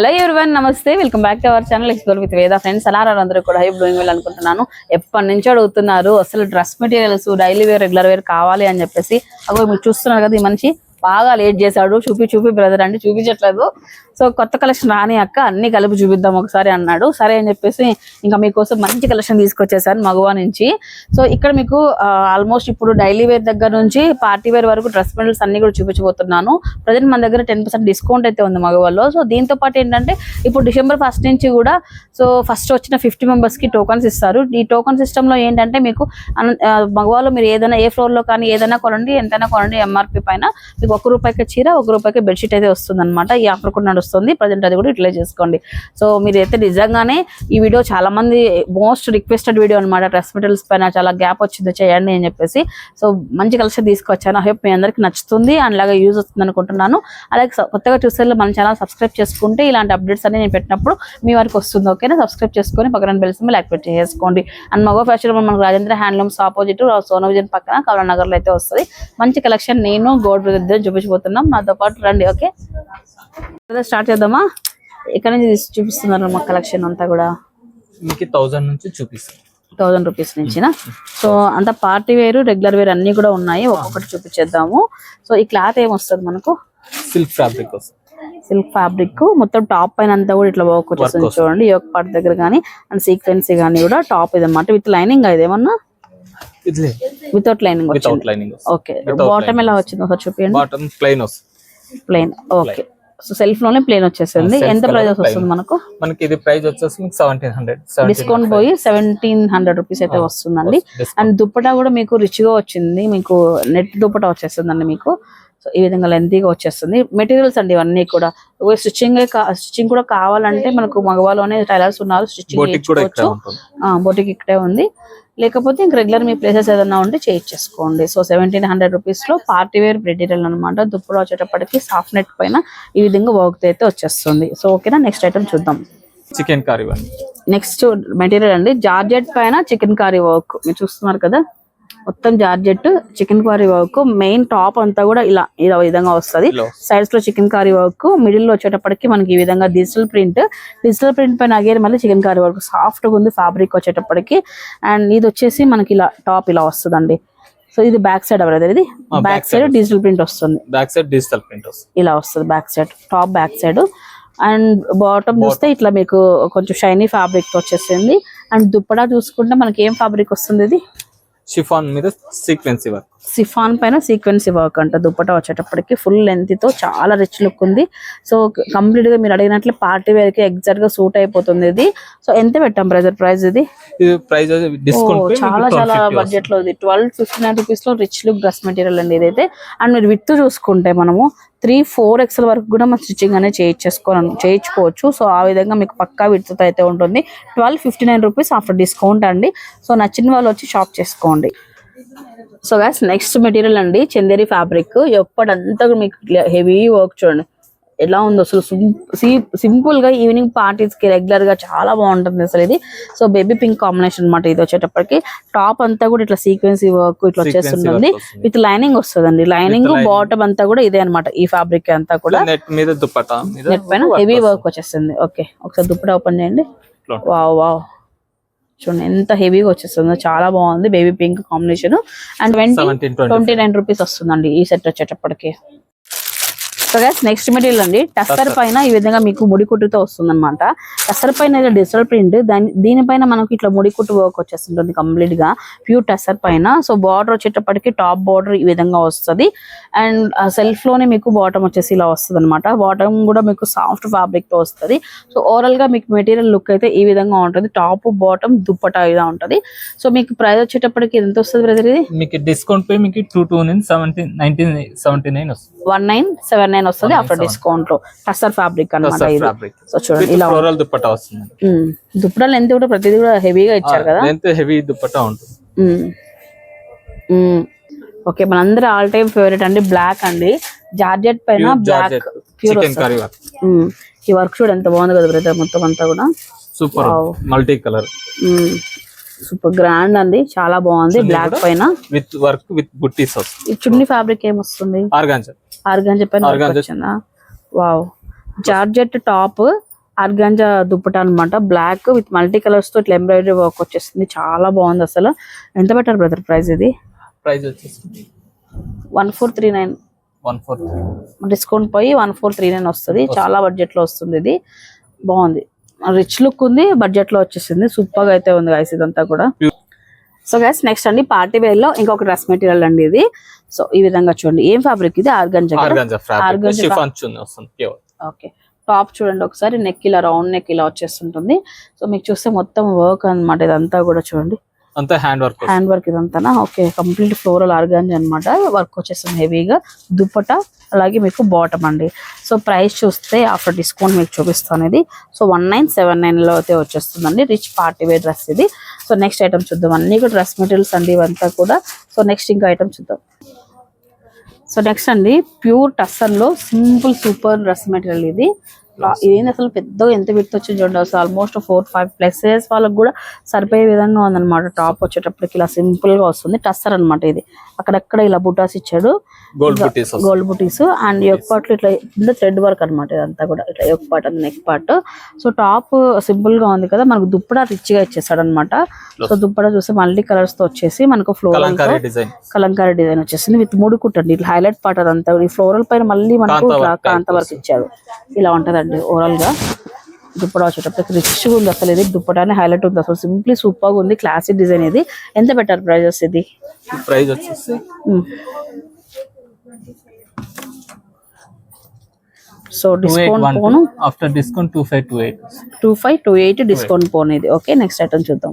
Hello everyone నమస్తే. Welcome back to our channel explore with Veda friends అలా అందరూ కూడా హై బ్లూయింగ్ వెళ్ళి అనుకుంటున్నాను. ఎప్పటి నుంచో అడుగుతున్నారు అసలు dress materials daily wear regular wear కావాలి అని చెప్పేసి. అగో మీరు చూస్తున్నారు కదా ఈ మనిషి బాగా లేట్ చేశాడు. చూపి చూపి బ్రదర్ అంటే చూపించట్లేదు. సో కొత్త కలెక్షన్ రాని అక్క అన్ని కలిపి చూపిద్దాం ఒకసారి అన్నాడు. సరే అని చెప్పేసి ఇంకా మీకోసం మంచి కలెక్షన్ తీసుకొచ్చేసాను మగువా నుంచి. సో ఇక్కడ మీకు ఆల్మోస్ట్ ఇప్పుడు డైలీ వేర్ దగ్గర నుంచి పార్టీ వేర్ వరకు డ్రెస్ మెటీరియల్స్ అన్ని కూడా చూపించబోతున్నాను. ప్రజెంట్ మన దగ్గర టెన్ పర్సెంట్ డిస్కౌంట్ అయితే ఉంది మగవాళ్ళు సో దీంతో పాటు ఏంటంటే ఇప్పుడు డిసెంబర్ ఫస్ట్ నుంచి కూడా సో ఫస్ట్ వచ్చిన ఫిఫ్టీ మెంబర్స్కి టోకన్స్ ఇస్తారు. ఈ టోకన్ సిస్టమ్లో ఏంటంటే మీకు మగవాళ్ళు మీరు ఏదైనా ఏ ఫ్లోర్లో కానీ ఏదైనా కొనండి ఎంతైనా కొనండి ఎంఆర్పి పైన. మీకు ఒక రూపాయికి చీర ఒక రూపాయికి బెడ్షీట్ అయితే వస్తుంది అనమాట ఈ ఆఫర్ కూడా వస్తుంది ప్రజెంట్ అది కూడా యూటిలైజ్ చేసుకోండి. సో మీరు అయితే నిజంగానే ఈ వీడియో చాలా మంది మోస్ట్ రిక్వెస్టెడ్ వీడియో అనమాట డ్రెస్ మెటీరియల్స్ పైన చాలా గ్యాప్ వచ్చింది. చేయండి అని చెప్పేసి. సో మంచి కలెక్షన్ తీసుకొచ్చాను. హోప్ మీ అందరికి నచ్చుతుంది. అండ్ అలాగే యూజ్ వస్తుంది అనుకుంటున్నాను. అలాగే కొత్తగా చూసే మన ఛానల్ సబ్స్క్రైబ్ చేసుకుంటే ఇలాంటి అప్డేట్స్ అన్ని నేను పెట్టినప్పుడు మీ వరకు వస్తుంది. ఓకేనా సబ్స్క్రైబ్ చేసుకొని పక్కన బెల్స్ మీద యాక్టివేట్ చేసుకోండి. అండ్ మగో ఫ్యాషన్ మనకు రాజేంద్ర హ్యాండ్లూమ్స్ ఆపోజిట్ సోనవిజన్ పక్కన కమలా అయితే వస్తుంది. మంచి కలెక్షన్ నేను గోడ్ ఇద్దరు చూపించబోతున్నాం. నాతో పాటు రండి. ఓకే స్టార్ట్ చేద్దామా? ఇక్కడ నుంచి చూపిస్తున్నారు మా కలెక్షన్ అంతా కూడా? మీకు థౌజండ్ నుంచి చూపిస్తాను థౌజండ్ రూపీస్ నుంచినా? సో అంత పార్టీ వేర్ రెగ్యులర్ వేర్ అన్ని కూడా ఉన్నాయి. ఒక్కొక్కటి చూపించేద్దాము. సో ఈ క్లాత్ ఏమొస్తుంది మనకు? సిల్క్ ఫ్యాబ్రిక్ సిల్క్ ఫ్యాబ్రిక్ మొత్తం టాప్ పైన అంతా కూడా ఇట్లా వర్క్ వచ్చేస్తుంది. చూడండి. యోగ పార్ట్ దగ్గర కానీ అండ్ సీక్వెన్సీ కానీ కూడా టాప్ ఇదన్నమాట విత్ లైనింగ్ ఇదేమన్నా వితౌట్ లైనింగ్ ఓకే బాటమ్ ఎలా వచ్చింది ఒకసారి చూపించండి బాటమ్ ప్లెయిన్ వస్తుంది. ప్లెయిన్ ఓకే సో సెల్ఫ్లోనే ప్లెయిన్ వచ్చేసింది ఎంత ప్రైస్. వస్తుంది మనకు? మనకి ఇది ప్రైస్ వచ్చేసి సెవెంటీన్ హండ్రెడ్ డిస్కౌంట్ పోయి సెవెంటీన్ హండ్రెడ్ రూపీస్ అయితే వస్తుందండి. అండ్ దుప్పటా కూడా మీకు రిచ్గా వచ్చింది. మీకు నెట్ దుప్పటా వచ్చేస్తుందండి మీకు. సో ఈ విధంగా లెంతీగా వచ్చేస్తుంది. మెటీరియల్స్ అండి ఇవన్నీ కూడా. స్టిచ్చింగ్ స్టిచ్చింగ్ కూడా కావాలంటే మనకు మగవాళ్ళలోనే టైలర్స్ ఉన్నారు. స్టిచ్చింగ్ బొటిక్ ఇక్కడే ఉంది. లేకపోతే ఇంక రెగ్యులర్ మీ ప్లేసెస్ ఏదైనా ఉంటే చేయించేసుకోండి సో సెవెంటీన్ హండ్రెడ్ రూపీస్లో పార్టీ వేర్ మెటీరియల్ అనమాట దుప్పటి వచ్చేటప్పటికి సాఫ్ట్ నెట్ పైన ఈ విధంగా వర్క్ అయితే వచ్చేస్తుంది. సో ఓకేనా నెక్స్ట్ ఐటమ్ చూద్దాం. చికెన్ కర్రీ నెక్స్ట్ మెటీరియల్ అండి. జార్జెట్ పైన చికెన్ కర్రీ వర్క్ మీరు చూస్తున్నారు కదా? మొత్తం georgette chikankari work main top అంతా కూడా ఇలా ఇలా విధంగా వస్తది. సైడ్స్లో చికెన్ కర్రీ వర్క్ మిడిల్లో వచ్చేటప్పటికి మనకి ఈ విధంగా డిజిటల్ ప్రింట్ డిజిటల్ ప్రింట్ పైన అగేర్ మళ్ళీ చికెన్ కర్రీ వర్క్ సాఫ్ట్గా ఉంది ఫ్యాబ్రిక్ వచ్చేటప్పటికి. అండ్ ఇది వచ్చేసి మనకి ఇలా టాప్ ఇలా వస్తుందండి. సో ఇది బ్యాక్ సైడ్ ఎవరైతే ఇది? బ్యాక్ సైడ్ డిజిటల్ ప్రింట్ వస్తుంది. బ్యాక్ సైడ్ డిజిటల్ ప్రింట్ వస్తుంది. ఇలా వస్తుంది back side top back side and bottom చూస్తే ఇట్లా మీకు కొంచెం షైనీ ఫ్యాబ్రిక్తో వచ్చేసింది. అండ్ దుప్పడా చూసుకుంటే మనకి ఏం ఫ్యాబ్రిక్ వస్తుంది ఇది? షిఫాన్ మీద సీక్వెన్స్ వర్క్. సిఫాన్ పైన సీక్వెన్సీ వర్క్ అంట. దుప్పటా వచ్చేటప్పటికి ఫుల్ లెంత్తో చాలా రిచ్ లుక్ ఉంది. సో కంప్లీట్గా మీరు అడిగినట్లు పార్టీ వేర్కి ఎగ్జాక్ట్గా సూట్ అయిపోతుంది ఇది. సో ఎంత పెట్టాం బ్రదర్ ప్రైస్ ఇది? ఇది ప్రైస్ డిస్కౌంట్ చాలా చాలా బడ్జెట్లో ఉంది. ట్వెల్వ్ ఫిఫ్టీ నైన్ రూపీస్లో రిచ్ లుక్ డ్రెస్ మెటీరియల్ అండి ఇదైతే. అండ్ మీరు విత్ చూసుకుంటే మనము త్రీ ఫోర్ ఎక్స్ఎల్ వరకు కూడా మనం స్టిచ్చింగ్ అనేది చేయించేసుకో చేయించుకోవచ్చు. సో ఆ విధంగా మీకు పక్కా విడుతూ అయితే ఉంటుంది. Twelve fifty nine rupees after discount అండి. సో నచ్చిన వాళ్ళు వచ్చి షాప్ చేసుకోండి. సో గ్యాస్ నెక్స్ట్ మెటీరియల్ అండి. చందేరి ఫ్యాబ్రిక్ ఎప్పుడంతా కూడా మీకు హెవీ వర్క్ చూడండి. ఎలా ఉందో అసలు సింపుల్గా ఈవినింగ్ పార్టీస్కి రెగ్యులర్గా చాలా బాగుంటుంది అసలు ఇది. సో బేబీ పింక్ కాంబినేషన్ అన్నమాట ఇది వచ్చేటప్పటికి. టాప్ అంతా కూడా ఇట్లా సీక్వెన్సీ వర్క్ ఇట్లా వచ్చేస్తుంది వస్తుంది. విత్ లైనింగ్ వస్తుందండి. లైనింగ్. బాటమ్ అంతా కూడా ఇదే అన్నమాట ఈ ఫ్యాబ్రిక్ అంతా కూడా. నెట్ మీద దుప్పటా? నెట్ పైన హెవీ వస్తుంది. వర్క్ వచ్చేస్తుంది. ఓకే ఒకసారి దుప్పటి ఓపెన్ చేయండి. వావ్ వావ్ చూడండి ఎంత హెవీగా వచ్చేస్తుందో. చాలా బాగుంది. Baby pink combination and twenty 17, 25. Twenty nine rupees వస్తుందండి ఈ సెట్ వచ్చేటప్పటికి. సో గైస్ నెక్స్ట్ మెటీరియల్ అండి. టస్సర్ పైన ఈ విధంగా మీకు ముడి కుట్టుతో వస్తుంది అనమాట టస్సర్ పైన డిజిటల్ ప్రింట్ దాని దీనిపైన మనకు ఇట్లా ముడి కుట్టు వర్క్ వచ్చేస్తుంటుంది కంప్లీట్గా. ప్యూర్ టస్సర్ పైన. సో బార్డర్ వచ్చేటప్పటికి టాప్ బార్డర్ ఈ విధంగా వస్తుంది. అండ్ సెల్ఫ్లోనే మీకు బాటమ్ వచ్చేసి ఇలా వస్తుంది అనమాట బాటమ్ కూడా మీకు సాఫ్ట్ ఫ్యాబ్రిక్తో వస్తుంది. సో ఓవరాల్గా మీకు మెటీరియల్ లుక్ అయితే ఈ విధంగా ఉంటుంది. టాప్ బాటమ్ దుప్పటా ఇలా ఉంటది. సో మీకు ప్రైస్ వచ్చేటప్పటికి ఎంత వస్తుంది బ్రదర్ ఇది? మీకు డిస్కౌంట్ పే మీకు టూ టూ నుంచి సెవెంటీన్ నైన్టీన్ సెవెంటీ నైన్ వస్తుంది. వన్ నైన్ సెవెన్ నైన్ వస్తుంది ఆఫ్టర్ 197. డిస్కౌంట్లో. టస్సర్ ఫ్యాబ్రిక్ అనమాట ఇది. సో చూడండి ఇలా ఫ్లోరల్ దుప్పటా వస్తుంది. దుప్పటాలు ఎంత కూడా ప్రతిదీ కూడా హెవీగా ఇచ్చారు కదా? ఎంత హెవీ దుప్పటా ఉంటుంది. ఓకే మనందరూ ఆల్ టైమ్ ఫేవరెట్ అండి బ్లాక్ అండి. జార్జెట్ పైన బ్లాక్ ప్యూర్ ఈ వర్క్ చూడ ఎంత బాగుంది కదా బ్రదర్ మొత్తం అంతా కూడా. Super. Multi colour super grand అండి చాలా బాగుంది బ్లాక్? పైన. విత్ వర్క్ విత్ బుట్టీస్ వస్తుంది. చున్నీ ఫ్యాబ్రిక్ ఏమొస్తుంది? ఆర్గాంజా చెప్పాను Organza. వచ్చిందా? Wow. Georgette top organza dupatta అన్నమాట బ్లాక్ విత్ మల్టీ కలర్స్తో ఇట్లా ఎంబ్రాయిడరీ వర్క్ వచ్చేస్తుంది చాలా బాగుంది అసలు. ఎంత పెట్టారు బ్రదర్ ప్రైస్ ఇది? ప్రైస్ వచ్చేసి one four three nine. One four discount పోయి వన్ ఫోర్ త్రీ నైన్ వస్తుంది చాలా బడ్జెట్లో వస్తుంది ఇది. బాగుంది. రిచ్ లుక్ ఉంది బడ్జెట్లో వచ్చేసింది. సూపర్గా అయితే ఉంది గైస్ ఇదంతా కూడా. సో గైస్ నెక్స్ట్ అండి పార్టీ వేర్లో ఇంకొక డ్రెస్ మెటీరియల్ అండి ఇది. సో ఈ విధంగా చూడండి ఏం ఫ్యాబ్రిక్ ఇది? ఆర్గంజా ఓకే టాప్ చూడండి ఒకసారి నెక్ ఇలా రౌండ్ నెక్ ఇలా వచ్చేస్తుంటుంది. సో మీకు చూస్తే మొత్తం వర్క్ అన్నమాట ఇదంతా కూడా చూడండి. అంతా హ్యాండ్ వర్క్ హ్యాండ్ వర్క్ ఇదంతా ఓకే కంప్లీట్ ఫ్లోరల్ ఆర్గానిక్ అన్నమాట. వర్క్ వచ్చేస్తుంది హెవీగా. దుప్పట అలాగే మీకు బాటమ్ అండి. సో ప్రైస్ చూస్తే ఆఫ్టర్ డిస్కౌంట్ మీకు చూపిస్తాను ఇది సో వన్ నైన్ సెవెన్ నైన్లో అయితే వచ్చేస్తుందండి. రిచ్ పార్టీ వేర్ డ్రెస్ ఇది. సో నెక్స్ట్ ఐటమ్ చూద్దాం. అన్ని కూడా డ్రెస్ మెటీరియల్స్ అండి ఇవంతా కూడా. సో నెక్స్ట్ ఇంకా ఐటమ్ చూద్దాం. సో నెక్స్ట్ అండి ప్యూర్ టస్సన్లో సింపుల్ సూపర్ డ్రెస్ మెటీరియల్ ఇది. ఇదేంటి అసలు పెద్దగా ఎంత విడత వచ్చింది చూడండి. అసలు ఆల్మోస్ట్ ఫోర్ ఫైవ్ ప్లసెస్ వాళ్ళకి కూడా సరిపోయే విధంగా ఉందన్నమాట. టాప్ వచ్చేటప్పటికి ఇలా సింపుల్గా వస్తుంది. టస్సర్ అన్నమాట ఇది. అక్కడక్కడ ఇలా బుటాస్ ఇచ్చాడు. గోల్డ్ బుటీస్ అండ్ యొక్క పార్ట్లు ఇట్లా కింద థ్రెడ్ వర్క్ అన్నమాట ఇదంతా కూడా. ఇట్లా యొక్క part and neck part so top సింపుల్గా ఉంది కదా. మనకు దుప్పడ రిచ్గా ఇచ్చేసాడు అనమాట సో దుప్పడ చూస్తే మల్టీ కలర్స్తో వచ్చేసి మనకు ఫ్లోరల్ కలంకారీ డిజైన్. వచ్చేసింది విత్ మూడు కుట్టండి ఇట్లా హైలైట్ పార్ట్ అదంతా. ఈ ఫ్లోరల్ పైన మళ్ళీ మనకు కాంత వర్క్ ఇచ్చాడు. ఇలా ఉంటదండి. ఓవరాల్గా దుప్పట వచ్చేటప్పటికి రిచ్గా ఉంది అసలు ఇది. దుప్పటానే హైలైట్ ఉంది. అసలు సింప్లీ సూపర్గా ఉంది. క్లాసిక్ డిజైన్ ఇది. ఎంత పెట్టారు ఇది? ప్రైస్ వచ్చేసి. సో డిస్కౌంట్ పోను after discount two five two eight two five two eight discount పోను ఇది. ఓకే నెక్స్ట్ ఐటమ్ చూద్దాం.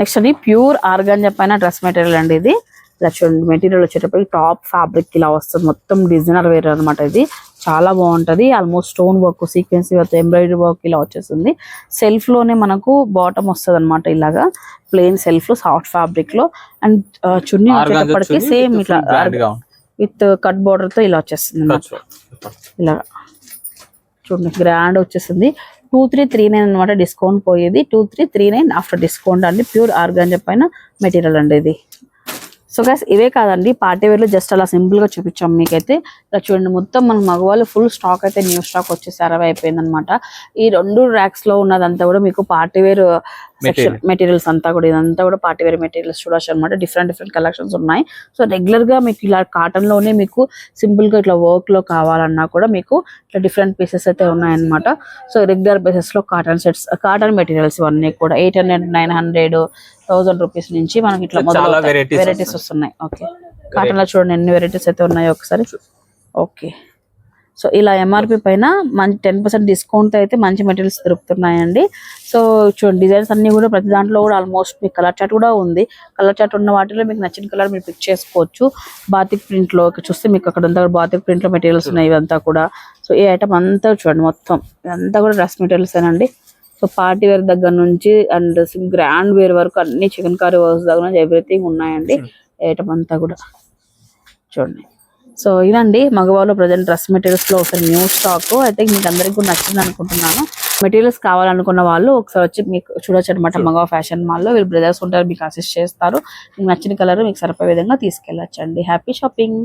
నెక్స్ట్ అండి ప్యూర్ ఆర్గాంజా పైన డ్రెస్ మెటీరియల్ అండి ఇది. ఇలా చూడండి మెటీరియల్ వచ్చేటప్పటికి టాప్ ఫ్యాబ్రిక్ ఇలా వస్తుంది. మొత్తం డిజైనర్ వేర్ అన్నమాట ఇది. చాలా బాగుంటది. Almost stone work sequence work embroidery work ఇలా వచ్చేస్తుంది. సెల్ఫ్లోనే మనకు బాటమ్ వస్తుంది అనమాట ఇలాగా. ప్లెయిన్ సెల్ఫ్లో సాఫ్ట్ ఫ్యాబ్రిక్లో. అండ్ చున్నీ వచ్చేటప్పటికి సేమ్ ఇట్లా విత్ కట్ బార్డర్తో ఇలా వచ్చేస్తుంది. ఇలా. చూడండి గ్రాండ్ వచ్చేసింది. టూ త్రీ త్రీ నైన్ అనమాట డిస్కౌంట్ పోయేది. Two three three nine after discount అండి. ప్యూర్ ఆర్గాంజా పైన మెటీరియల్ అండి ఇది. సో గైస్ ఇవే కాదండి. పార్టీ వేర్లో జస్ట్ అలా సింపుల్గా చూపించాం మీకైతే. ఇలా చూడండి మొత్తం మన మగవాళ్ళు ఫుల్ స్టాక్ అయితే న్యూ స్టాక్ వచ్చేసి అరవై అయిపోయింది అనమాట ఈ రెండు ర్యాక్స్లో ఉన్నదంతా కూడా మీకు పార్టీ వేర్ మెటీరియల్స్ అంతా కూడా ఇదంతా కూడా పార్టీ వేర్ మెటీరియల్స్ చూడొచ్చు అనమాట డిఫరెంట్ డిఫరెంట్ కలెక్షన్స్ ఉన్నాయి. సో రెగ్యులర్గా మీకు ఇలా కాటన్లోనే మీకు సింపుల్గా ఇట్లా వర్క్లో కావాలన్నా కూడా మీకు ఇట్లా డిఫరెంట్ పీసెస్ అయితే ఉన్నాయన్నమాట. సో రెగ్యులర్ బేసిస్లో కాటన్ సెట్స్ కాటన్ మెటీరియల్స్ ఇవన్నీ కూడా. Eight hundred nine hundred thousand rupees నుంచి మనకి ఇట్లా చాలా varieties వెరైటీస్ వస్తున్నాయి. ఓకే కాటన్లో చూడండి ఎన్ని వెరైటీస్ అయితే ఉన్నాయో ఒకసారి. ఓకే సో ఇలా ఎంఆర్పి పైన మంచి టెన్ పర్సెంట్ డిస్కౌంట్ అయితే మంచి మెటీరియల్స్ దొరుకుతున్నాయండి. సో చూడండి డిజైన్స్ అన్ని కూడా ప్రతి దాంట్లో కూడా ఆల్మోస్ట్ మీకు కలర్ చార్ట్ కూడా ఉంది. కలర్ చార్ట్ ఉన్న వాటిలో మీకు నచ్చిన కలర్ మీరు పిక్ చేసుకోవచ్చు. బాతిక్ ప్రింట్లో ఇక్కడ చూస్తే మీకు అక్కడ అంతా బాతిక్ ప్రింట్లో మెటీరియల్స్ ఉన్నాయి ఇవంతా కూడా. సో ఈ ఐటమ్ అంతా చూడండి మొత్తం ఇదంతా కూడా డ్రెస్ మెటీరియల్స్ ఏనండి. సో పార్టీ వేర్ దగ్గర నుంచి అండ్ గ్రాండ్ వేర్ వరకు అన్ని చికెన్ కర్రీ వర్క్స్ దగ్గర నుంచి ఎవ్రీథింగ్ ఉన్నాయండి. ఐటమ్ అంతా కూడా. చూడండి. సో ఇదండి మగవాళ్ళు ప్రజెంట్ డ్రెస్ మెటీరియల్స్లో ఒకసారి న్యూ స్టాక్. అయితే మీకు అందరికీ కూడా నచ్చింది అనుకుంటున్నాను. మెటీరియల్స్ కావాలనుకున్న వాళ్ళు ఒకసారి వచ్చి మీకు చూడొచ్చు అనమాట మగవా ఫ్యాషన్ మాల్లో వీళ్ళు బ్రదర్స్ ఉంటారు మీకు అసిస్ట్ చేస్తారు. మీకు నచ్చిన కలర్ మీకు సరిపోయే విధంగా తీసుకెళ్ళొచ్చండి. Happy shopping